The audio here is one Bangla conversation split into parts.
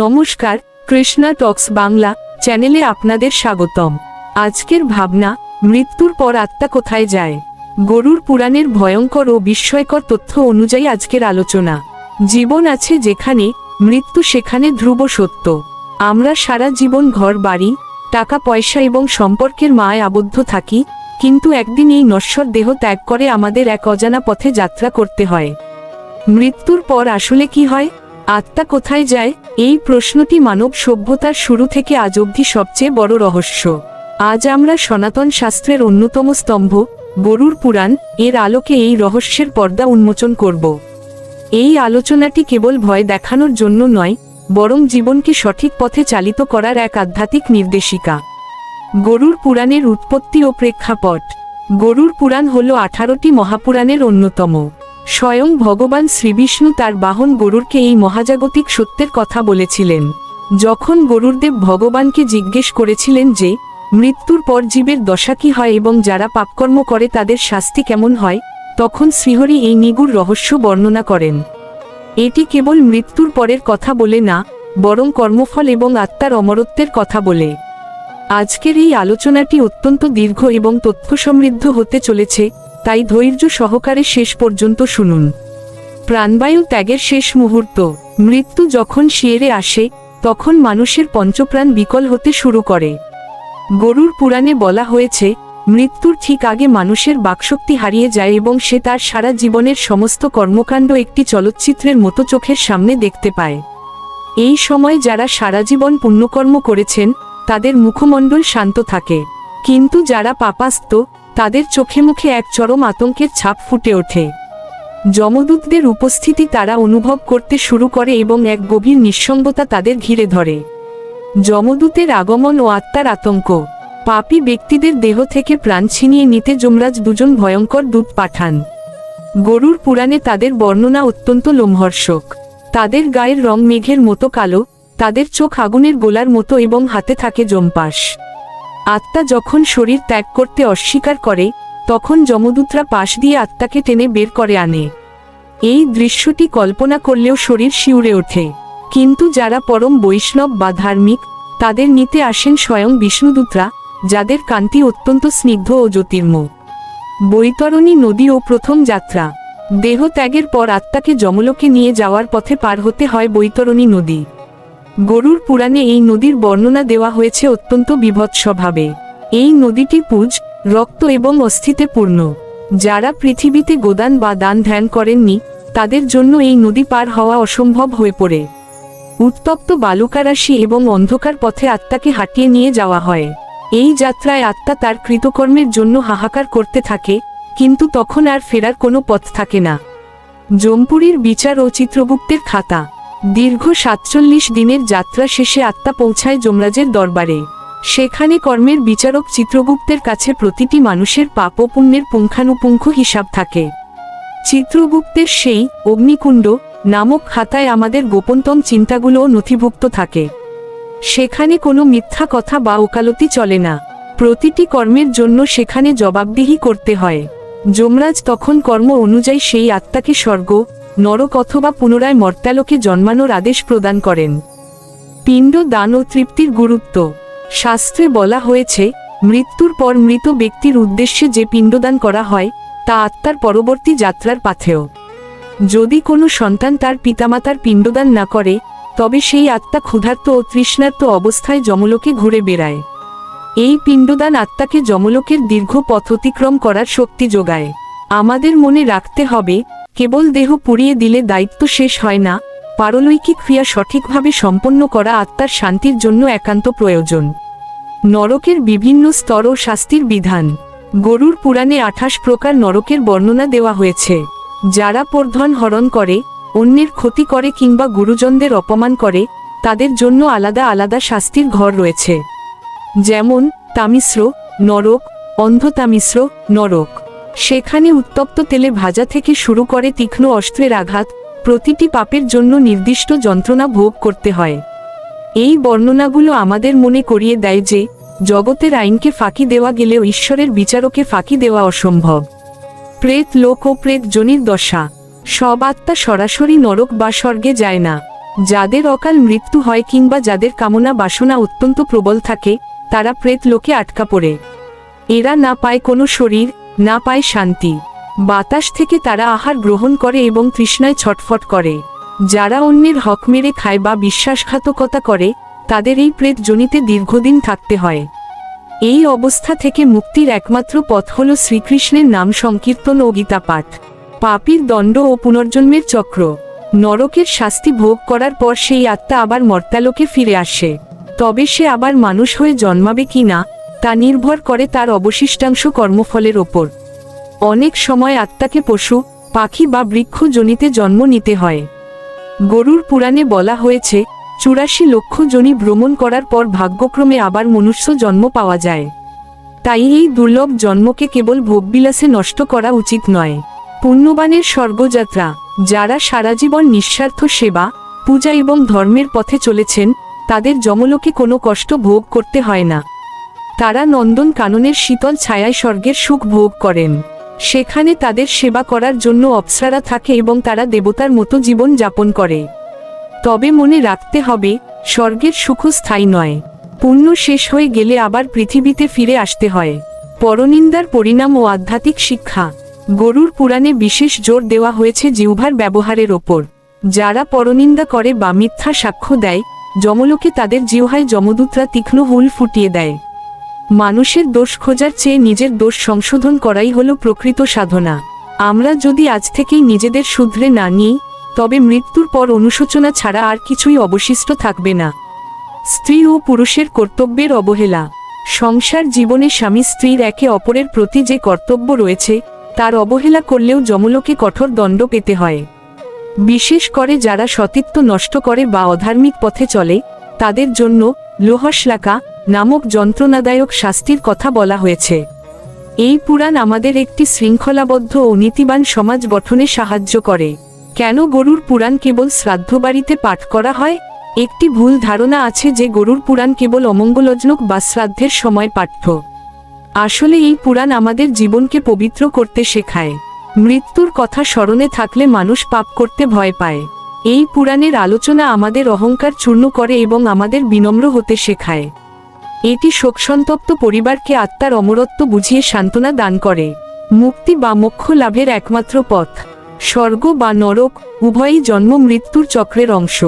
নমস্কার, কৃষ্ণা টক্স বাংলা চ্যানেলে আপনাদের স্বাগতম। আজকের ভাবনা, মৃত্যুর পর আত্মা কোথায় যায়? গরুর পুরাণের ভয়ঙ্কর ও বিস্ময়কর তথ্য অনুযায়ী আজকের আলোচনা। জীবন আছে যেখানে, মৃত্যু সেখানে ধ্রুব সত্য। আমরা সারা জীবন ঘর, বাড়ি, টাকা, পয়সা এবং সম্পর্কের মায় আবদ্ধ থাকি, কিন্তু একদিন এই নশ্বর দেহ ত্যাগ করে আমাদের এক অজানা পথে যাত্রা করতে হয়। মৃত্যুর পর আসলে কি হয়? আত্মা কোথায় যায়? এই প্রশ্নটি মানব সভ্যতার শুরু থেকে আজ অবধি সবচেয়ে বড় রহস্য। আজ আমরা সনাতন শাস্ত্রের অন্যতম স্তম্ভ গরুর পুরাণ, এর আলোকে এই রহস্যের পর্দা উন্মোচন করব। এই আলোচনাটি কেবল ভয় দেখানোর জন্য নয়, বরং জীবনকে সঠিক পথে চালিত করার এক আধ্যাত্মিক নির্দেশিকা। গরুর পুরাণের উৎপত্তি ও প্রেক্ষাপট। গরুর পুরাণ হল আঠারোটি মহাপুরাণের অন্যতম। স্বয়ং ভগবান শ্রীবিষ্ণু তার বাহন গরুরকে এই মহাজাগতিক সত্যের কথা বলেছিলেন। যখন গরুরদেব ভগবানকে জিজ্ঞেস করেছিলেন যে, মৃত্যুর পর জীবের দশা কি হয় এবং যারা পাপকর্ম করে তাদের শাস্তি কেমন হয়? তখন শ্রীহরি এই নিগুর রহস্য বর্ণনা করেন। এটি কেবল মৃত্যুর পরের কথা বলে না, বরং কর্মফল এবং আত্মার অমরত্বের কথা বলে। আজকের এই আলোচনাটি অত্যন্ত দীর্ঘ এবং তথ্য সমৃদ্ধ হতে চলেছে তাই ধৈর্য সহকারে শেষ পর্যন্ত শুনুন। প্রাণবায়ু ত্যাগের শেষ মুহূর্ত। মৃত্যু যখন শিয়েরে আসে, তখন মানুষের পঞ্চপ্রাণ বিকল হতে শুরু করে। গরুর পুরাণে বলা হয়েছে, মৃত্যুর ঠিক আগে মানুষের বাকশক্তি হারিয়ে যায় এবং সে তার সারা জীবনের সমস্ত কর্মকাণ্ড একটি চলচ্চিত্রের মতো চোখের সামনে দেখতে পায়। এই সময় যারা সারা জীবন পুণ্যকর্ম করেছেন, তাদের মুখমণ্ডল শান্ত থাকে। কিন্তু যারা পাপাস্ত তাদের চোখে মুখে এক চরম আতঙ্কের ছাপ ফুটে ওঠে। যমদূতদের উপস্থিতি তারা অনুভব করতে শুরু করে এবং এক গভীর নিঃসঙ্গতা তাদের ঘিরে ধরে। যমদূতের আগমন ও আত্মার আতঙ্ক। পাপী ব্যক্তিদের দেহ থেকে প্রাণ ছিনিয়ে নিতে যমরাজ দুজন ভয়ঙ্কর দূত পাঠান। গরুর পুরাণে তাদের বর্ণনা অত্যন্ত লোমহর্ষক। তাদের গায়ের রং মেঘের মতো কালো, তাদের চোখ আগুনের গোলার মতো এবং হাতে থাকে জম্পাস। আত্মা যখন শরীর ত্যাগ করতে অস্বীকার করে, তখন যমদূতরা পাশ দিয়ে আত্মাকে টেনে বের করে আনে। এই দৃশ্যটি কল্পনা করলেও শরীর শিউরে ওঠে। কিন্তু যারা পরম বৈষ্ণব বা ধার্মিক, তাদের নিতে আসেন স্বয়ং বিষ্ণুদূতরা, যাদের কান্তি অত্যন্ত স্নিগ্ধ ও জ্যোতির্ম। বৈতরণী নদী ও প্রথম যাত্রা। দেহ ত্যাগের পর আত্মাকে যমলোকে নিয়ে যাওয়ার পথে পার হতে হয় বৈতরণী নদী। গরুর পুরাণে এই নদীর বর্ণনা দেওয়া হয়েছে অত্যন্ত বিভৎসভাবে। এই নদীটি পুজ, রক্ত এবং অস্থিতে পূর্ণ। যারা পৃথিবীতে গোদান বা দান ধ্যান করেননি, তাদের জন্য এই নদী পার হওয়া অসম্ভব হয়ে পড়ে। উত্তপ্ত বালুকারাশি এবং অন্ধকার পথে আত্মাকে হাঁটিয়ে নিয়ে যাওয়া হয়। এই যাত্রায় আত্মা তার কৃতকর্মের জন্য হাহাকার করতে থাকে, কিন্তু তখন আর ফেরার কোনো পথ থাকে না। জম্পুরির বিচার ও চিত্রগুপ্তের খাতা। দীর্ঘ সাতচল্লিশ দিনের যাত্রা শেষে আত্মা পৌঁছায় যমরাজের দরবারে। সেখানে কর্মের বিচারক চিত্রগুপ্তের কাছে প্রতিটি মানুষের পাপ ও পুণ্যের পুঙ্খানুপুঙ্খ হিসাব থাকে। চিত্রগুপ্তের সেই অগ্নিকুণ্ড নামক খাতায় আমাদের গোপনতম চিন্তাগুলোও নথিভুক্ত থাকে। সেখানে কোনো মিথ্যা কথা বা ওকালতি চলে না। প্রতিটি কর্মের জন্য সেখানে জবাবদিহি করতে হয়। যমরাজ তখন কর্ম অনুযায়ী সেই আত্মাকে স্বর্গ নরক অথবা পুনরায় মর্তালোকে জন্মানোর আদেশ প্রদান করেন। পিণ্ড দান ও তৃপ্তির গুরুত্ব। শাস্ত্রে বলা হয়েছে, মৃত্যুর পর মৃত ব্যক্তির উদ্দেশ্যে যে পিণ্ডদান করা হয়, তা আত্মার পরবর্তী যাত্রার পাথেও যদি কোনো সন্তান তার পিতামাতার পিণ্ডদান না করে, তবে সেই আত্মা ক্ষুধার্ত ও তৃষ্ণার্ত অবস্থায় যমলোকে ঘুরে বেড়ায়। এই পিণ্ডদান আত্মাকে যমলোকের দীর্ঘ পথ অতিক্রম করার শক্তি যোগায়। আমাদের মনে রাখতে হবে কেবল দেহ পুড়িয়ে দিলে দায়িত্ব শেষ হয় না, পারলৈকিক ক্রিয়া সঠিকভাবে সম্পন্ন করা আত্মার শান্তির জন্য একান্ত প্রয়োজন। নরকের বিভিন্ন স্তর ও শাস্তির বিধান। গরুর পুরাণে আঠাশ প্রকার নরকের বর্ণনা দেওয়া হয়েছে। যারা পর্ধন হরণ করে, অন্যের ক্ষতি করে কিংবা গুরুজনদের অপমান করে, তাদের জন্য আলাদা আলাদা শাস্তির ঘর রয়েছে। যেমন, তামিশ্র, নরক, অন্ধতামিশ্র, নরক। সেখানে উত্তপ্ত তেলে ভাজা থেকে শুরু করে তীক্ষ্ণ অস্ত্রের আঘাত, প্রতিটি পাপের জন্য নির্দিষ্ট যন্ত্রণা ভোগ করতে হয়। এই বর্ণনাগুলো আমাদের মনে করিয়ে দেয় যে, জগতের আইনকে ফাঁকি দেওয়া গেলেও ঈশ্বরের বিচারকে ফাঁকি দেওয়া অসম্ভব। প্রেত, লোক ও প্রেত জনির দশা। সব আত্মা সরাসরি নরক বা স্বর্গে যায় না। যাদের অকাল মৃত্যু হয় কিংবা যাদের কামনা বাসনা অত্যন্ত প্রবল থাকে, তারা প্রেত লোকে আটকা পড়ে। এরা না পায় কোনো শরীর না পায় শান্তি। বাতাস থেকে তারা আহার গ্রহণ করে এবং তৃষ্ণায় ছটফট করে। যারা অন্যের হক মেরে খায় বা বিশ্বাসঘাতকতা করে, তাদের এই প্রেত জনিতে দীর্ঘদিন থাকতে হয়। এই অবস্থা থেকে মুক্তির একমাত্র পথ হল শ্রীকৃষ্ণের নাম সংকীর্তন ও গীতা পাঠ। পাপীর দণ্ড ও পুনর্জন্মের চক্র। নরকের শাস্তি ভোগ করার পর সেই আত্মা আবার মর্তালোকে ফিরে আসে। তবে সে আবার মানুষ হয়ে জন্মাবে কি না তা নির্ভর করে তার অবশিষ্টাংশ কর্মফলের ওপর। অনেক সময় আত্মাকে পশু, পাখি বা বৃক্ষ জনিতে জন্ম নিতে হয়। গরুর পুরাণে বলা হয়েছে, চুরাশি লক্ষ জনি ভ্রমণ করার পর ভাগ্যক্রমে আবার মনুষ্য জন্ম পাওয়া যায়। তাই এই দুর্লভ জন্মকে কেবল ভোগবিলাসে নষ্ট করা উচিত নয়। পুণ্যবানের স্বর্গযাত্রা, যারা সারা জীবন নিঃস্বার্থ সেবা, পূজা এবং ধর্মের পথে চলেছেন, তাদের যমলোকে কোনো কষ্ট ভোগ করতে হয় না। তারা নন্দন কাননের শীতল ছায়ায় স্বর্গের সুখ ভোগ করেন। সেখানে তাদের সেবা করার জন্য অপ্সরারা থাকে এবং তারা দেবতার মতো জীবন যাপন করে। তবে মনে রাখতে হবে, স্বর্গের সুখ স্থায়ী নয়। পুণ্য শেষ হয়ে গেলে আবার পৃথিবীতে ফিরে আসতে হয়। পরনিন্দার পরিণাম ও আধ্যাত্মিক শিক্ষা। গরুর পুরাণে বিশেষ জোর দেওয়া হয়েছে জিহ্বার ব্যবহারের ওপর। যারা পরনিন্দা করে বা মিথ্যা সাক্ষ্য দেয়, যমলোকে তাদের জিহ্বায় যমদূতরা তীক্ষ্ণ হুল ফুটিয়ে দেয়। মানুষের দোষ খোঁজার চেয়ে নিজের দোষ সংশোধন করাই হলো প্রকৃত সাধনা। আমরা যদি আজ থেকেই নিজেদের শুধরে না নিই, তবে মৃত্যুর পর অনুশোচনা ছাড়া আর কিছুই অবশিষ্ট থাকবে না। স্ত্রী ও পুরুষের কর্তব্যের অবহেলা। সংসার জীবনে স্বামী স্ত্রীর একে অপরের প্রতি যে কর্তব্য রয়েছে, তার অবহেলা করলেও যমলোকে কঠোর দণ্ড পেতে হয়। বিশেষ করে যারা সতীত্ব নষ্ট করে বা অধার্মিক পথে চলে, তাদের জন্য লোহশ্লাকা নামক যন্ত্রণাদায়ক শাস্তির কথা বলা হয়েছে। এই পুরাণ আমাদের একটি শৃঙ্খলাবদ্ধ ও নীতিবান সমাজ গঠনে সাহায্য করে। কেন গরুর পুরাণ কেবল শ্রাদ্ধ বাড়িতে পাঠ করা হয়? একটি ভুল ধারণা আছে যে গরুর পুরাণ কেবল অমঙ্গলজনক বা শ্রাদ্ধের সময় পাঠ্য। আসলে এই পুরাণ আমাদের জীবনকে পবিত্র করতে শেখায়। মৃত্যুর কথা স্মরণে থাকলে মানুষ পাপ করতে ভয় পায়। এই পুরাণের আলোচনা আমাদের অহংকার চূর্ণ করে এবং আমাদের বিনম্র হতে শেখায়। এটি শোকসন্তপ্ত পরিবারকে আত্মার অমরত্ব বুঝিয়ে সান্ত্বনা দান করে। মুক্তি বা মোক্ষ লাভের একমাত্র পথ। স্বর্গ বা নরক, উভয়ই জন্ম মৃত্যুর চক্রের অংশ।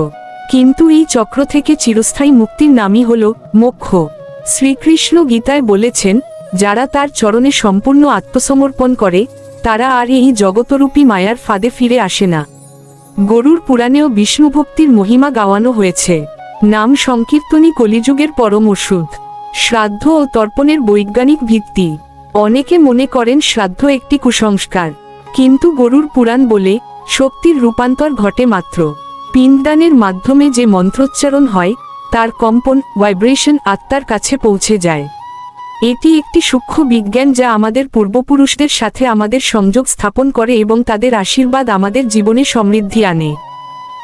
কিন্তু এই চক্র থেকে চিরস্থায়ী মুক্তির নামই হল মোক্ষ। শ্রীকৃষ্ণ গীতায় বলেছেন, যারা তার চরণে সম্পূর্ণ আত্মসমর্পণ করে, তারা আর এই জগতরূপী মায়ার ফাঁদে ফিরে আসে না। গরুর পুরাণেও বিষ্ণুভক্তির মহিমা গাওয়ানো হয়েছে। নাম সংকীর্তনই কলিযুগের পরম ওষুধ। শ্রাদ্ধ ও তর্পণের বৈজ্ঞানিক ভিত্তি। অনেকে মনে করেন শ্রাদ্ধ একটি কুসংস্কার। কিন্তু গরুর পুরাণ বলে, শক্তির রূপান্তর ঘটে মাত্র। পিণ্ডদানের মাধ্যমে যে মন্ত্রোচ্চারণ হয়, তার কম্পন, ভাইব্রেশন আত্মার কাছে পৌঁছে যায়। এটি একটি সূক্ষ্ম বিজ্ঞান যা আমাদের পূর্বপুরুষদের সাথে আমাদের সংযোগ স্থাপন করে এবং তাদের আশীর্বাদ আমাদের জীবনে সমৃদ্ধি আনে।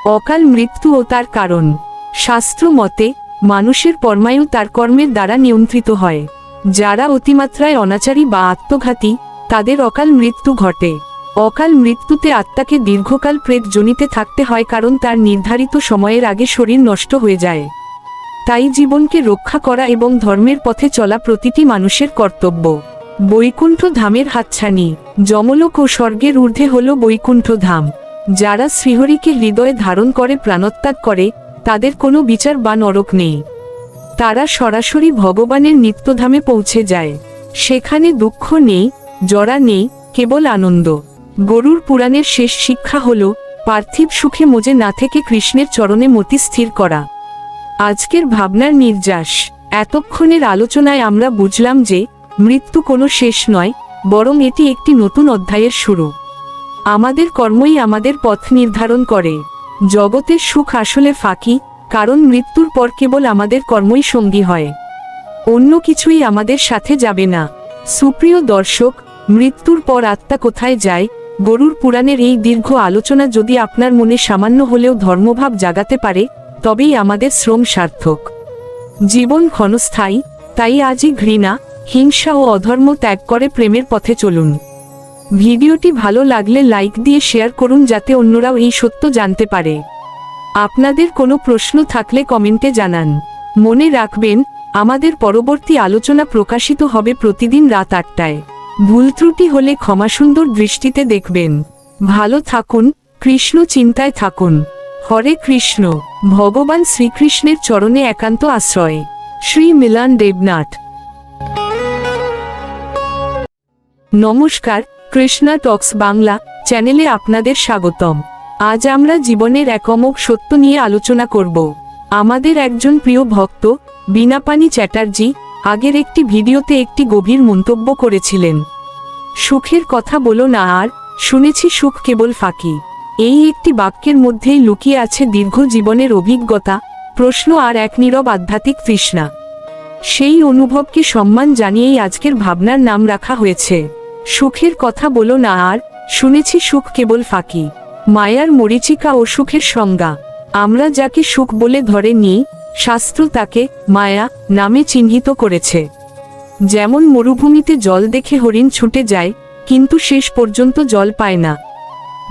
অকাল মৃত্যু ও তার কারণ। শাস্ত্র মতে মানুষের পরমায়ু তার কর্মের দ্বারা নিয়ন্ত্রিত হয়। যারা অতিমাত্রায় অনাচারী বা আত্মঘাতী, তাদের অকাল মৃত্যু ঘটে। অকাল মৃত্যুতে আত্মাকে দীর্ঘকাল প্রেত জনিতে থাকতে হয় কারণ তার নির্ধারিত সময়ের আগে শরীর নষ্ট হয়ে যায়। তাই জীবনকে রক্ষা করা এবং ধর্মের পথে চলা প্রতিটি মানুষের কর্তব্য। বৈকুণ্ঠ ধামের হাতছানি, যমলোক ও স্বর্গের ঊর্ধ্বে হল বৈকুণ্ঠ ধাম। যারা শ্রীহরিকে হৃদয়ে ধারণ করে, প্রাণত্যাগ করে তাদের কোনো বিচার বা নরক নেই। তারা সরাসরি ভগবানের নিত্যধামে পৌঁছে যায়। সেখানে দুঃখ নেই, জরা নেই, কেবল আনন্দ। গরুর পুরাণের শেষ শিক্ষা হল, পার্থিব সুখে মজে না থেকে কৃষ্ণের চরণে মতি স্থির করা। আজকের ভাবনার নির্যাস। এতক্ষণের আলোচনায় আমরা বুঝলাম যে, মৃত্যু কোনো শেষ নয়, বরং এটি একটি নতুন অধ্যায়ের শুরু। আমাদের কর্মই আমাদের পথ নির্ধারণ করে। জগতের সুখ আসলে ফাঁকি, কারণ মৃত্যুর পর কেবল আমাদের কর্মই সঙ্গী হয়। অন্য কিছুই আমাদের সাথে যাবে না। সুপ্রিয় দর্শক, মৃত্যুর পর আত্মা কোথায় যায়? গরুর পুরাণের এই দীর্ঘ আলোচনা যদি আপনার মনে সামান্য হলেও ধর্মভাব জাগাতে পারে, তবেই আমাদের শ্রম সার্থক। জীবন ক্ষণস্থায়ী, তাই আজই ঘৃণা, হিংসা ও অধর্ম ত্যাগ করে প্রেমের পথে চলুন। ভিডিওটি ভালো লাগলে লাইক দিয়ে শেয়ার করুন যাতে অন্যরাও এই সত্য জানতে পারে। আপনাদের কোনো প্রশ্ন থাকলে কমেন্টে জানান। মনে রাখবেন, আমাদের পরবর্তী আলোচনা প্রকাশিত হবে প্রতিদিন রাত আটটায়। ভুল ত্রুটি হলে ক্ষমাসুন্দর দৃষ্টিতে দেখবেন। ভালো থাকুন, কৃষ্ণ চিন্তায় থাকুন। হরে কৃষ্ণ, ভগবান শ্রীকৃষ্ণের চরণে একান্ত আশ্রয়। শ্রী মিলান দেবনাথ। নমস্কার কৃষ্ণা টক্স বাংলা চ্যানেলে আপনাদের স্বাগতম। আজ আমরা জীবনের এক সত্য নিয়ে আলোচনা করব। আমাদের একজন প্রিয় ভক্ত, বিনাপানি চ্যাটার্জি, আগের একটি ভিডিওতে একটি গভীর মন্তব্য করেছিলেন। সুখের কথা বলো না আর, শুনেছি সুখ কেবল ফাঁকি। এই একটি বাক্যের মধ্যেই লুকিয়ে আছে দীর্ঘ জীবনের অভিজ্ঞতা, প্রশ্ন আর এক নীরব আধ্যাত্মিক তৃষ্ণা। সেই অনুভবকে সম্মান জানিয়েই আজকের ভাবনার নাম রাখা হয়েছে। সুখের কথা বলো না আর, শুনেছি সুখ কেবল ফাঁকি। মায়ার মরিচিকা ও সুখের সংজ্ঞা। আমরা যাকে সুখ বলে ধরে নিই শাস্ত্র তাকে মায়া নামে চিহ্নিত করেছে। যেমন মরুভূমিতে জল দেখে হরিণ ছুটে যায়, কিন্তু শেষ পর্যন্ত জল পায় না।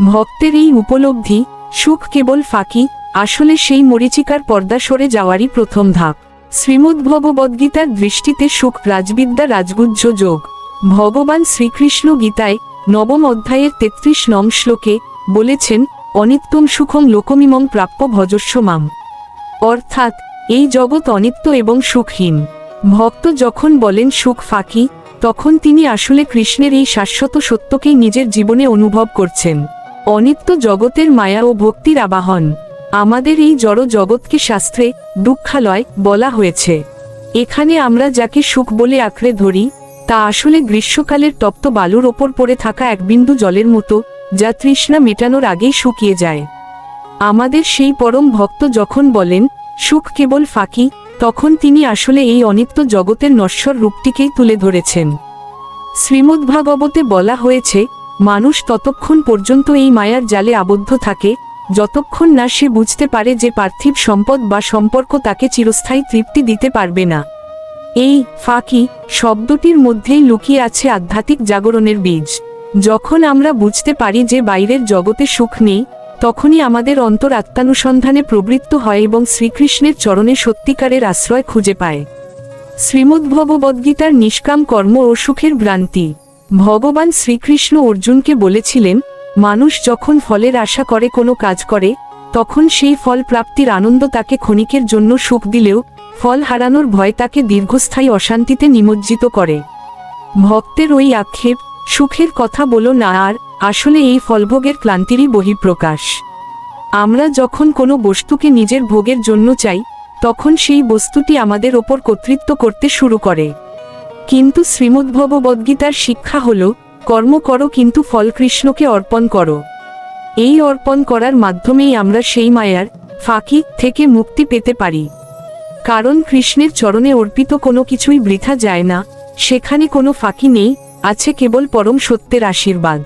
ভক্তের এই উপলব্ধি, সুখ কেবল ফাঁকি, আসলে সেই মরিচিকার পর্দা সরে যাওয়ারই প্রথম ধাপ। শ্রীমদ্ভগবদ্গীতার দৃষ্টিতে সুখ রাজবিদ্যা রাজগুজ্জ যোগ। ভগবান শ্রীকৃষ্ণ গীতায় নবম অধ্যায়ের তেত্রিশ নং শ্লোকে বলেছেন, অনিত্যম সুখম লোকমিমং প্রাপ্য ভজস্ব মাম অর্থাৎ, এই জগৎ অনিত্য এবং সুখহীন। ভক্ত যখন বলেন, সুখ ফাঁকি, তখন তিনি আসলে কৃষ্ণের এই শাশ্বত সত্যকেই নিজের জীবনে অনুভব করছেন। অনিত্য জগতের মায়া ও ভক্তির আবাহন। আমাদের এই জড় জগৎকে শাস্ত্রে দুঃখালয় বলা হয়েছে। এখানে আমরা যাকে সুখ বলে আঁকড়ে ধরি তা আসলে গ্রীষ্মকালের তপ্ত বালুর ওপর পড়ে থাকা এক বিন্দু জলের মতো, যা তৃষ্ণা মেটানোর আগেই শুকিয়ে যায়। আমাদের সেই পরম ভক্ত যখন বলেন, সুখ কেবল ফাঁকি, তখন তিনি আসলে এই অনিত্য জগতের নশ্বর রূপটিকেই তুলে ধরেছেন। শ্রীমদ্ভাগবতে বলা হয়েছে, মানুষ ততক্ষণ পর্যন্ত এই মায়ার জালে আবদ্ধ থাকে, যতক্ষণ না সে বুঝতে পারে যে পার্থিব সম্পদ বা সম্পর্ক তাকে চিরস্থায়ী তৃপ্তি দিতে পারবে না। এই ফাঁকি শব্দটির মধ্যেই লুকিয়ে আছে আধ্যাত্মিক জাগরণের বীজ। যখন আমরা বুঝতে পারি যে বাইরের জগতে সুখ নেই, তখনই আমাদের অন্তর আত্মানুসন্ধানে প্রবৃত্ত হয় এবং শ্রীকৃষ্ণের চরণে সত্যিকারের আশ্রয় খুঁজে পায়। শ্রীমদ্ভগবদ্গীতার নিষ্কাম কর্ম ও সুখের ভ্রান্তি। ভগবান শ্রীকৃষ্ণ অর্জুনকে বলেছিলেন, মানুষ যখন ফলের আশা করে কোনো কাজ করে, তখন সেই ফল প্রাপ্তির আনন্দ তাকে ক্ষণিকের জন্য সুখ দিলেও ফল হারানোর ভয় তাকে দীর্ঘস্থায়ী অশান্তিতে নিমজ্জিত করে। ভক্তের ওই আক্ষেপ, সুখের কথা বলো না আর, আসলে এই ফলভোগের ক্লান্তিরই বহিঃপ্রকাশ। আমরা যখন কোনো বস্তুকে নিজের ভোগের জন্য চাই, তখন সেই বস্তুটি আমাদের ওপর কর্তৃত্ব করতে শুরু করে। কিন্তু শ্রীমদ্ভগবদ্গীতার শিক্ষা হল, কর্ম করো কিন্তু ফল কৃষ্ণকে অর্পণ করো। এই অর্পণ করার মাধ্যমেই আমরা সেই মায়ার, ফাঁকি থেকে মুক্তি পেতে পারি। কারণ কৃষ্ণের চরণে অর্পিত কোনো কিছুই বৃথা যায় না, সেখানে কোনো ফাঁকি নেই, আছে কেবল পরম সত্যের আশীর্বাদ।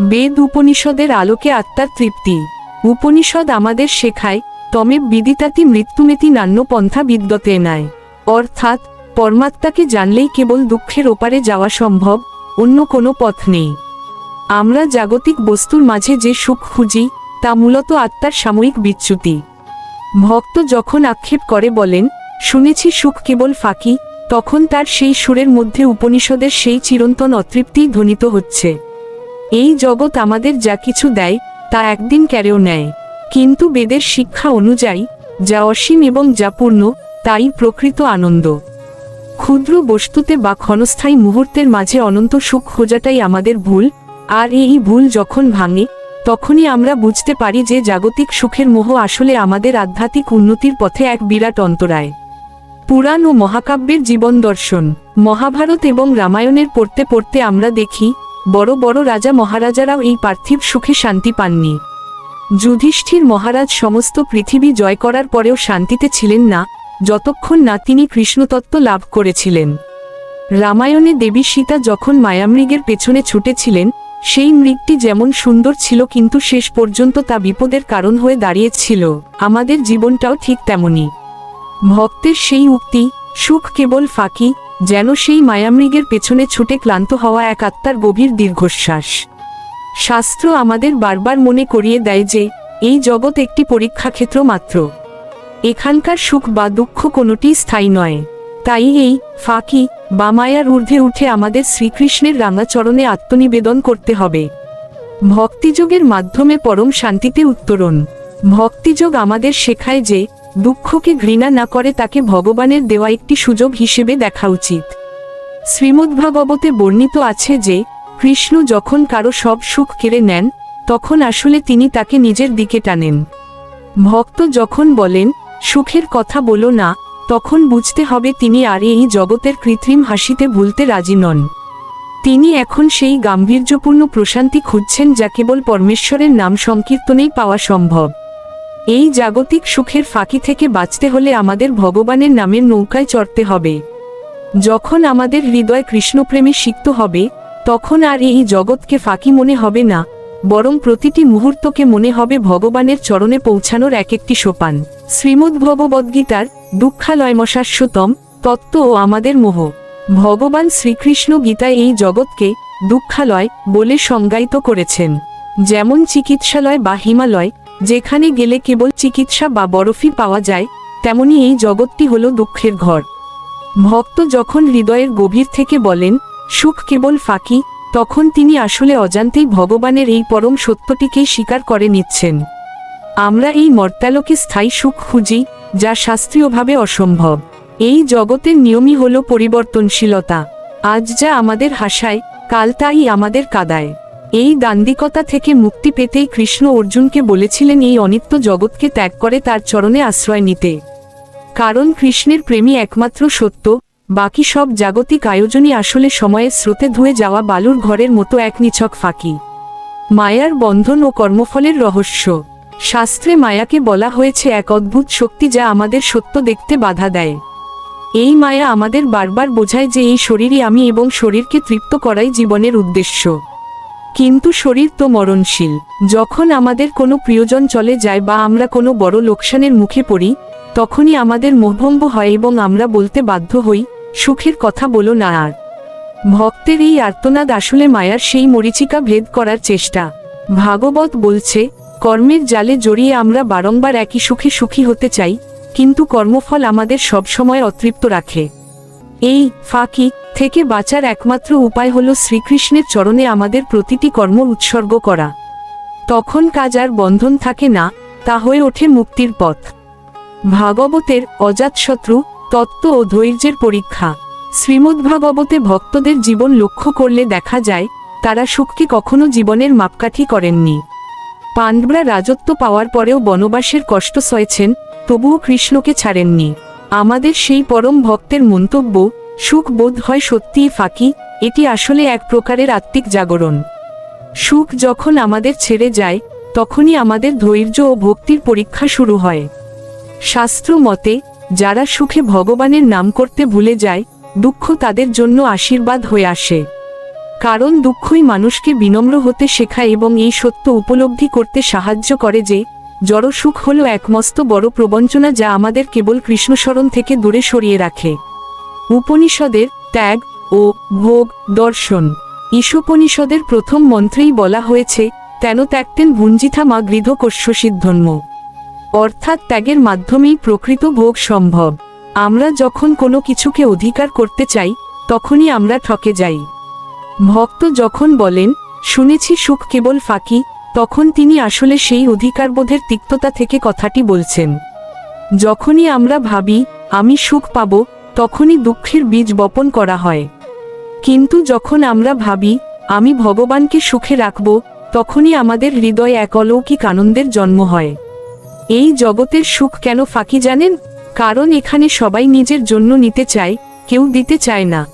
বেদ উপনিষদের আলোকে আত্মার তৃপ্তি। উপনিষদ আমাদের শেখায়, তমে বিদিতাতি মৃত্যুমেতি নান্য পন্থা বিদ্যতে নেয় অর্থাৎ, পরমাত্মাকে জানলেই কেবল দুঃখের ওপারে যাওয়া সম্ভব, অন্য কোনো পথ নেই। আমরা জাগতিক বস্তুর মাঝে যে সুখ খুঁজি, তা মূলত আত্মার সাময়িক বিচ্যুতি। ভক্ত যখন আক্ষেপ করে বলেন, শুনেছি সুখ কেবল ফাঁকি, তখন তার সেই সুরের মধ্যে উপনিষদের সেই চিরন্তন অতৃপ্তিই ধ্বনিত হচ্ছে। এই জগৎ আমাদের যা কিছু দেয়, তা একদিন ক্যারেও নেয়। কিন্তু বেদের শিক্ষা অনুযায়ী, যা অসীম এবং যা পূর্ণ, তাই প্রকৃত আনন্দ। ক্ষুদ্র বস্তুতে বা ক্ষণস্থায়ী মুহূর্তের মাঝে অনন্ত সুখ খোঁজাটাই আমাদের ভুল, আর এই ভুল যখন ভাঙে তখনই আমরা বুঝতে পারি যে জাগতিক সুখের মোহ আসলে আমাদের আধ্যাত্মিক উন্নতির পথে এক বিরাট অন্তরায়। পুরাণ ও মহাকাব্যের জীবন দর্শন, মহাভারত এবং রামায়ণের পড়তে পড়তে আমরা দেখি, বড় বড় রাজা মহারাজারাও এই পার্থিব সুখে শান্তি পাননি। যুধিষ্ঠির মহারাজ সমস্ত পৃথিবী জয় করার পরেও শান্তিতে ছিলেন না, যতক্ষণ না তিনি কৃষ্ণতত্ত্ব লাভ করেছিলেন। রামায়ণে দেবী সীতা যখন মায়ামৃগের পেছনে ছুটেছিলেন সেই মৃগটি যেমন সুন্দর ছিল কিন্তু শেষ পর্যন্ত তা বিপদের কারণ হয়ে দাঁড়িয়েছিল। আমাদের জীবনটাও ঠিক তেমনই। ভক্তের সেই উক্তি, সুখ কেবল ফাঁকি, যেন সেই মায়ামৃগের পেছনে ছুটে ক্লান্ত হওয়া এক আত্মার গভীর দীর্ঘশ্বাস। শাস্ত্র আমাদের বারবার মনে করিয়ে দেয় যে, এই জগৎ একটি পরীক্ষাক্ষেত্র মাত্র। এখানকার সুখ বা দুঃখ কোনোটি স্থায়ী নয়। তাই এই ফাঁকি বা মায়ার ঊর্ধ্বে উঠে আমাদের শ্রীকৃষ্ণের রাঙাচরণে আত্মনিবেদন করতে হবে। ভক্তিযোগের মাধ্যমে পরম শান্তিতে উত্তরণ। ভক্তিযোগ আমাদের শেখায় যে, দুঃখকে ঘৃণা না করে তাকে ভগবানের দেওয়া একটি সুযোগ হিসেবে দেখা উচিত। শ্রীমদ্ভাগবতে বর্ণিত আছে যে, কৃষ্ণ যখন কারও সব সুখ কেড়ে নেন, তখন আসলে তিনি তাকে নিজের দিকে টানেন। ভক্ত যখন বলেন, সুখের কথা বলো না তখন বুঝতে হবে তিনি আর এই জগতের কৃত্রিম হাসিতে ভুলতে রাজি নন। তিনি এখন সেই গাম্ভীর্যপূর্ণ প্রশান্তি খুঁজছেন যা কেবল পরমেশ্বরের নাম সংকীর্তনেই পাওয়া সম্ভব। এই জাগতিক সুখের ফাঁকি থেকে বাঁচতে হলে আমাদের ভগবানের নামের নৌকায় চড়তে হবে। যখন আমাদের হৃদয় কৃষ্ণপ্রেমে সিক্ত হবে, তখন আর এই জগৎকে ফাঁকি মনে হবে না। বরং প্রতিটি মুহূর্তকে মনে হবে ভগবানের চরণে পৌঁছানোর এক একটি সোপান। শ্রীমদ্ ভগবদ্গীতার দুঃখালয়মশাশ্বতম তত্ত্ব ও আমাদের মোহ। ভগবান শ্রীকৃষ্ণ গীতায় এই জগৎকে দুঃখালয় বলে সংজ্ঞায়িত করেছেন। যেমন চিকিৎসালয় বা হিমালয়, যেখানে গেলে কেবল চিকিৎসা বা বরফি পাওয়া যায়, তেমনি এই জগৎটি হল দুঃখের ঘর। ভক্ত যখন হৃদয়ের গভীর থেকে বলেন, সুখ কেবল ফাঁকি তখন তিনি আসলে অজান্তেই ভগবানের এই পরম সত্যটিকেই স্বীকার করে নিচ্ছেন। আমরা এই মর্তালোকে স্থায়ী সুখ খুঁজি, যা শাস্ত্রীয়ভাবে অসম্ভব। এই জগতের নিয়মই হল পরিবর্তনশীলতা। আজ যা আমাদের হাসায়, কাল তাই আমাদের কাদায়। এই দান্দিকতা থেকে মুক্তি পেতেই কৃষ্ণ অর্জুনকে বলেছিলেন এই অনিত্য জগৎকে ত্যাগ করে তার চরণে আশ্রয় নিতে। কারণ কৃষ্ণের প্রেমী একমাত্র সত্য বাকি সব জাগতিক আয়োজনই আসলে সময়ের স্রোতে ধুয়ে যাওয়া বালুর ঘরের মতো এক নিছক ফাঁকি। মায়ার বন্ধন ও কর্মফলের রহস্য। শাস্ত্রে মায়াকে বলা হয়েছে এক অদ্ভুত শক্তি যা আমাদের সত্য দেখতে বাধা দেয়। এই মায়া আমাদের বারবার বোঝায় যে এই শরীরই আমি এবং শরীরকে তৃপ্ত করাই জীবনের উদ্দেশ্য। কিন্তু শরীর তো মরণশীল। যখন আমাদের কোনো প্রিয়জন চলে যায় বা আমরা কোনো বড় লোকসানের মুখে পড়ি, তখনই আমাদের মোহভঙ্গ হয় এবং আমরা বলতে বাধ্য হই সুখের কথা বলো না আর। ভক্তের এই আর্তনাদ আসলে মায়ার সেই মরিচিকা ভেদ করার চেষ্টা। ভাগবত বলছে, কর্মের জালে জড়িয়ে আমরা বারংবার একই সুখে সুখী হতে চাই, কিন্তু কর্মফল আমাদের সবসময় অতৃপ্ত রাখে। এই ফাঁকি থেকে বাঁচার একমাত্র উপায় হল শ্রীকৃষ্ণের চরণে আমাদের প্রতিটি কর্ম উৎসর্গ করা। তখন কাজ আর বন্ধন থাকে না, তা হয়ে ওঠে মুক্তির পথ। ভাগবতের অজাতশত্রু তত্ত্ব ও ধৈর্যের পরীক্ষা। শ্রীমদ্ভাগবতে ভক্তদের জীবন লক্ষ্য করলে দেখা যায়, তারা সুখকে কখনো জীবনের মাপকাঠি করেননি। পাণ্ডবরা রাজত্ব পাওয়ার পরেও বনবাসের কষ্ট সয়েছেন, তবুও কৃষ্ণকে ছাড়েননি। আমাদের সেই পরম ভক্তের মন্তব্য, সুখ বোধ হয় সত্যিই ফাঁকি, এটি আসলে এক প্রকারের আত্মিক জাগরণ। সুখ যখন আমাদের ছেড়ে যায়, তখনই আমাদের ধৈর্য ও ভক্তির পরীক্ষা শুরু হয়। শাস্ত্র মতে যারা সুখে ভগবানের নাম করতে ভুলে যায়, দুঃখ তাদের জন্য আশীর্বাদ হয়ে আসে। কারণ দুঃখই মানুষকে বিনম্র হতে শেখায় এবং এই সত্য উপলব্ধি করতে সাহায্য করে যে, জড় সুখ হল একমস্ত বড় প্রবঞ্চনা যা আমাদের কেবল কৃষ্ণস্মরণ থেকে দূরে সরিয়ে রাখে। উপনিষদের ত্যাগ ও ভোগ দর্শন। ঈশোপনিষদের প্রথম মন্ত্রেই বলা হয়েছে, তেন ত্যাগতেন ভুঞ্জিথা মা গৃধ কস্যসিদ্ধন্ম অর্থাৎ ত্যাগের মাধ্যমেই প্রকৃত ভোগ সম্ভব। আমরা যখন কোনো কিছুকে অধিকার করতে চাই, তখনই আমরা ঠকে যাই। ভক্ত যখন বলেন, শুনেছি সুখ কেবল ফাঁকি, তখন তিনি আসলে সেই অধিকারবোধের তিক্ততা থেকে কথাটি বলছেন। যখনই আমরা ভাবি, আমি সুখ পাব, তখনই দুঃখের বীজ বপন করা হয়। কিন্তু যখন আমরা ভাবি, আমি ভগবানকে সুখে রাখব, তখনই আমাদের হৃদয়ে এক অলৌকিক আনন্দের জন্ম হয়। এই জগতের সুখ কেন ফাঁকি জানেন? কারণ এখানে সবাই নিজের জন্য নিতে চায়, কেউ দিতে চায় না।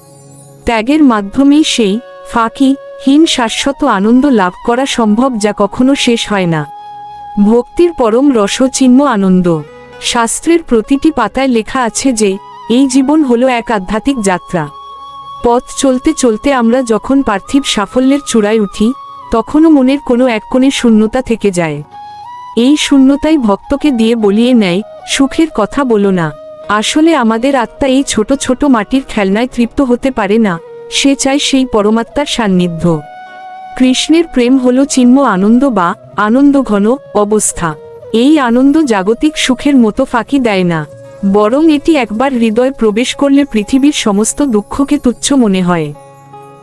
ত্যাগের মাধ্যমেই সেই ফাঁকি, হীন শাশ্বত আনন্দ লাভ করা সম্ভব যা কখনো শেষ হয় না। ভক্তির পরম রসচিহ্ন আনন্দ। শাস্ত্রের প্রতিটি পাতায় লেখা আছে যে, এই জীবন হলো এক আধ্যাত্মিক যাত্রা। পথ চলতে চলতে আমরা যখন পার্থিব সাফল্যের চূড়ায় উঠি, তখনও মনের কোনো এক কোণে শূন্যতা থেকে যায়। এই শূন্যতাই ভক্তকে দিয়ে বলিয়ে নেয়, সুখের কথা বলো না। আসলে আমাদের আত্মা এই ছোট ছোট মাটির খেলনায় তৃপ্ত হতে পারে না, সে চায় সেই পরমাত্মার সান্নিধ্য। কৃষ্ণের প্রেম হল চিন্ম আনন্দ বা আনন্দঘন অবস্থা। এই আনন্দ জাগতিক সুখের মতো ফাঁকি দেয় না। বরং এটি একবার হৃদয় প্রবেশ করলে পৃথিবীর সমস্ত দুঃখকে তুচ্ছ মনে হয়।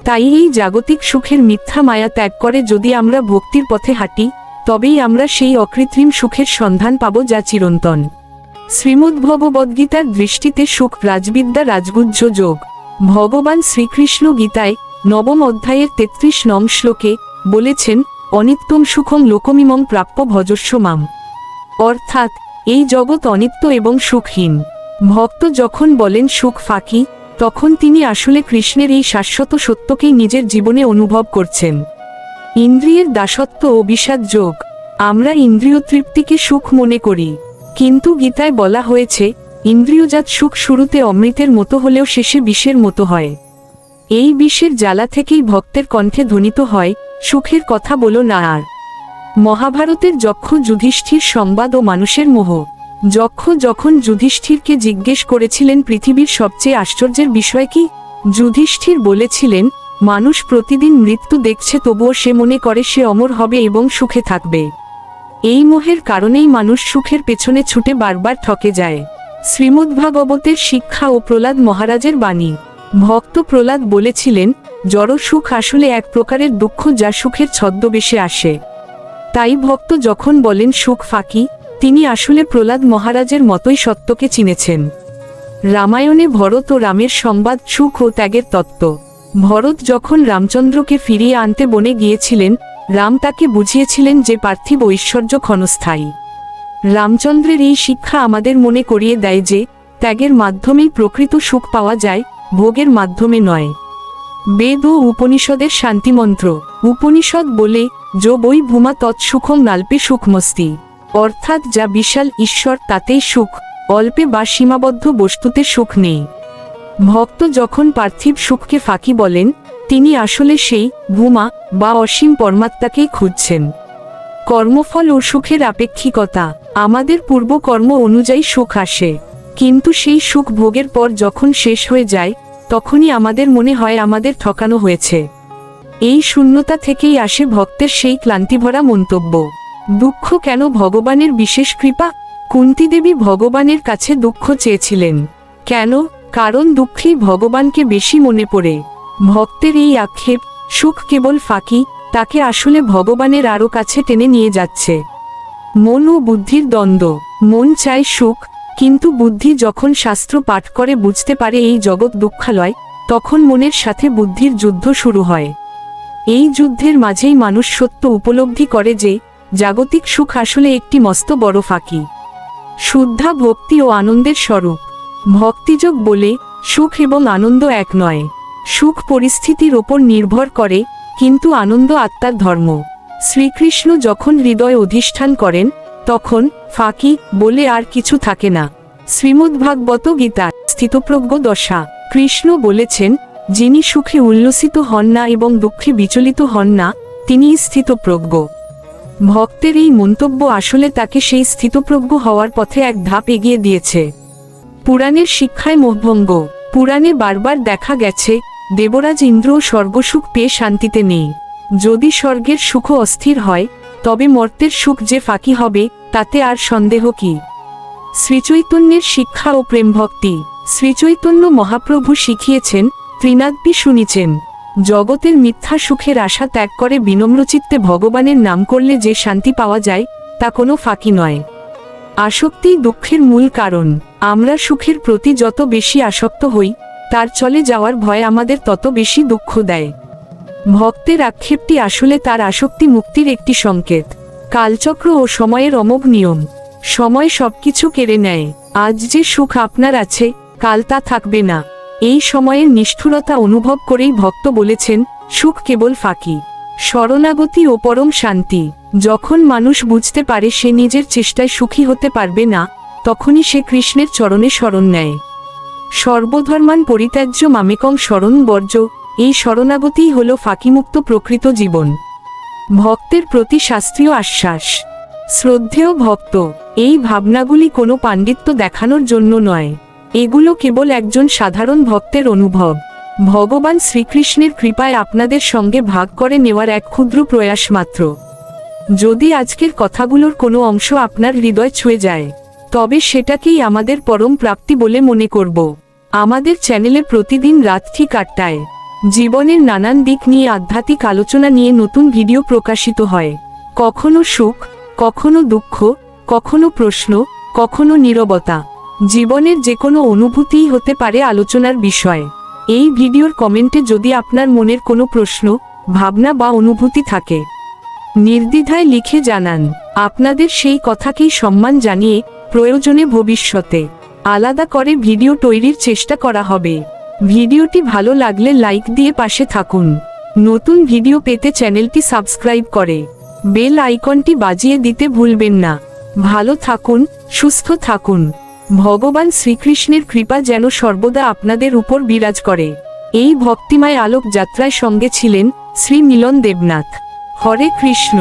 তাই এই জাগতিক সুখের মিথ্যা মায়া ত্যাগ করে যদি আমরা ভক্তির পথে হাঁটি তবেই আমরা সেই অকৃত্রিম সুখের সন্ধান পাব যা চিরন্তন। শ্রীমদ্ভগবদ্গীতার দৃষ্টিতে সুখ রাজবিদ্যা রাজগুজ্জ যোগ। ভগবান শ্রীকৃষ্ণ গীতায় নবম অধ্যায়ের তেত্রিশ নং শ্লোকে বলেছেন অনিত্যম সুখম লোকমিমং প্রাপ্য ভজস্ব মাম অর্থাৎ, এই জগৎ অনিত্য এবং সুখহীন। ভক্ত যখন বলেন সুখ ফাঁকি, তখন তিনি আসলে কৃষ্ণের এই শাশ্বত সত্যকেই নিজের জীবনে অনুভব করছেন। ইন্দ্রিয়ের দাসত্ব ও বিষাদ যোগ। আমরা ইন্দ্রিয় তৃপ্তিকে সুখ মনে করি। কিন্তু গীতায় বলা হয়েছে, ইন্দ্রিয়জাত সুখ শুরুতে অমৃতের মতো হলেও শেষে বিষের মতো হয়। এই বিষের জ্বালা থেকেই ভক্তের কণ্ঠে ধ্বনিত হয়, সুখের কথা বলো না আর। মহাভারতের যক্ষ যুধিষ্ঠির সংবাদ ও মানুষের মোহ। যক্ষ যখন যুধিষ্ঠিরকে জিজ্ঞেস করেছিলেন পৃথিবীর সবচেয়ে আশ্চর্যের বিষয় কি? যুধিষ্ঠির বলেছিলেন মানুষ প্রতিদিন মৃত্যু দেখছে, তবুও সে মনে করে সে অমর হবে এবং সুখে থাকবে। এই মোহের কারণেই মানুষ সুখের পেছনে ছুটে বারবার ঠকে যায়। শ্রীমদ্ভাগবতের শিক্ষা ও প্রহ্লাদ মহারাজের বাণী। ভক্ত প্রহ্লাদ বলেছিলেন, জড় সুখ আসলে এক প্রকারের দুঃখ যা সুখের ছদ্মবেশে আসে। তাই ভক্ত যখন বলেন, সুখ ফাঁকি, তিনি আসলে প্রহ্লাদ মহারাজের মতোই সত্যকে চিনেছেন। রামায়ণে ভরত ও রামের সংবাদ সুখ ও ত্যাগের তত্ত্ব। ভরত যখন রামচন্দ্রকে ফিরিয়ে আনতে বনে গিয়েছিলেন, রাম তাকে বুঝিয়েছিলেন যে পার্থিব ঐশ্বর্য ক্ষণস্থায়ী। রামচন্দ্রের এই শিক্ষা আমাদের মনে করিয়ে দেয় যে, ত্যাগের মাধ্যমেই প্রকৃত সুখ পাওয়া যায়, ভোগের মাধ্যমে নয়। বেদ ও উপনিষদের শান্তিমন্ত্র। উপনিষদ বলে, যো বই ভূমা তৎসুখম নাল্পে সুখমস্তি। অর্থাৎ যা বিশাল ঈশ্বর, তাতেই সুখ। অল্পে বা সীমাবদ্ধ বস্তুতে সুখ নেই। ভক্ত যখন পার্থিব সুখকে ফাঁকি বলেন, তিনি আসলে সেই ভূমা বা অসীম পরমাত্মাকেই খুঁজছেন। কর্মফল ও সুখের আপেক্ষিকতা, আমাদের পূর্বকর্ম অনুযায়ী সুখ আসে। কিন্তু সেই সুখ ভোগের পর যখন শেষ হয়ে যায়, তখনই আমাদের মনে হয় আমাদের ঠকানো হয়েছে। এই শূন্যতা থেকেই আসে ভক্তের সেই ক্লান্তিভরা মন্তব্য। দুঃখ কেন ভগবানের বিশেষ কৃপা? কুন্তিদেবী ভগবানের কাছে দুঃখ চেয়েছিলেন। কেন? কারণ দুঃখেই ভগবানকে বেশি মনে পড়ে। ভক্তের এই আক্ষেপ, সুখ কেবল ফাঁকি, তাকে আসলে ভগবানের আরও কাছে টেনে নিয়ে যাচ্ছে। মন ও বুদ্ধির দ্বন্দ্ব। মন চায় সুখ, কিন্তু বুদ্ধি যখন শাস্ত্র পাঠ করে বুঝতে পারে এই জগৎ দুঃখালয়, তখন মনের সাথে বুদ্ধির যুদ্ধ শুরু হয়। এই যুদ্ধের মাঝেই মানুষ সত্য উপলব্ধি করে যে, জাগতিক সুখ আসলে একটি মস্ত বড় ফাঁকি। শুদ্ধা ভক্তি ও আনন্দের স্বরূপ। ভক্তিযোগ বলে সুখ এবং আনন্দ এক নয়। সুখ পরিস্থিতির ওপর নির্ভর করে, কিন্তু আনন্দ আত্মার ধর্ম। শ্রীকৃষ্ণ যখন হৃদয় অধিষ্ঠান করেন, তখন ফাঁকি বলে আর কিছু থাকে না। শ্রীমদ্ভাগবত গীতা স্থিতপ্রজ্ঞ দশা, কৃষ্ণ বলেছেন, যিনি সুখে উল্লসিত হন না এবং দুঃখে বিচলিত হন না তিনি স্থিতপ্রজ্ঞ। ভক্তের এই মন্তব্য আসলে তাকে সেই স্থিতপ্রজ্ঞ হওয়ার পথে এক ধাপ এগিয়ে দিয়েছে। পুরাণের শিক্ষায় মোহভঙ্গ। পুরাণে বারবার দেখা গেছে, দেবরাজ ইন্দ্র স্বর্গসুখ পেয়ে শান্তিতে নেই। যদি স্বর্গের সুখ অস্থির হয়, তবে মর্তের সুখ যে ফাঁকি হবে, তাতে আর সন্দেহ কি? শ্রীচৈতন্যের শিক্ষা ও প্রেমভক্তি। শ্রীচৈতন্য মহাপ্রভু শিখিয়েছেন, ত্রিনাদপি শুনিছেন, জগতের মিথ্যা সুখের আশা ত্যাগ করে বিনম্রচিত্তে ভগবানের নাম করলে যে শান্তি পাওয়া যায়, তা কোনো ফাঁকি নয়। আসক্তি দুঃখের মূল কারণ। আমরা সুখের প্রতি যত বেশি আসক্ত হই, তার চলে যাওয়ার ভয় আমাদের তত বেশি দুঃখ দেয়। ভক্তের আক্ষেপটি আসলে তার আসক্তি মুক্তির একটি সংকেত। কালচক্র ও সময়ের অমোঘ নিয়ম। সময় সবকিছু কেড়ে নেয়। আজ যে সুখ আপনার আছে, কাল তা থাকবে না। এই সময়ের নিষ্ঠুরতা অনুভব করেই ভক্ত বলেছেন, সুখ কেবল ফাঁকি। শরণাগতি ও পরম শান্তি। যখন মানুষ বুঝতে পারে সে নিজের চেষ্টায় সুখী হতে পারবে না তখনই সে কৃষ্ণের চরণে শরণ নেয়। সর্বধর্মান পরিত্যাজ্য মামেকং শরণ বর্জ্য, এই শরণাগতিই হল ফাঁকিমুক্ত প্রকৃত জীবন। ভক্তের প্রতি শাস্ত্রীয় আশ্বাস, শ্রদ্ধেয় ভক্ত, এই ভাবনাগুলি কোনো পাণ্ডিত্য দেখানোর জন্য নয়। এগুলো কেবল একজন সাধারণ ভক্তের অনুভব। ভগবান শ্রীকৃষ্ণের কৃপায় আপনাদের সঙ্গে ভাগ করে নেওয়ার এক ক্ষুদ্র প্রয়াস মাত্র। যদি আজকের কথাগুলোর কোনো অংশ আপনার হৃদয় ছুঁয়ে যায় তবে সেটাকেই আমাদের পরম প্রাপ্তি বলে মনে করব। আমাদের চ্যানেলে প্রতিদিন রাত ঠিক আটটায় জীবনের নানান দিক নিয়ে আধ্যাত্মিক আলোচনা নিয়ে নতুন ভিডিও প্রকাশিত হয়। কখনো সুখ, কখনো দুঃখ, কখনো প্রশ্ন, কখনো নীরবতা। জীবনের যে কোনো অনুভূতিই হতে পারে আলোচনার বিষয়। এই ভিডিওর কমেন্টে যদি আপনার মনের কোনো প্রশ্ন, ভাবনা বা অনুভূতি থাকে, নির্দ্বিধায় লিখে জানান। আপনাদের সেই কথাকেই সম্মান জানিয়ে প্রয়োজনে ভবিষ্যতে। আলাদা করে ভিডিও তৈরির চেষ্টা করা হবে। ভিডিওটি ভালো লাগলে লাইক দিয়ে পাশে থাকুন। নতুন ভিডিও পেতে চ্যানেলটি সাবস্ক্রাইব করে। বেল আইকনটি বাজিয়ে দিতে ভুলবেন না। ভালো থাকুন, সুস্থ থাকুন। ভগবান শ্রীকৃষ্ণের কৃপা যেন সর্বদা আপনাদের উপর বিরাজ করে। এই ভক্তিময় আলোক যাত্রায় সঙ্গে ছিলেন শ্রী মিলন দেবনাথ। হরে কৃষ্ণ।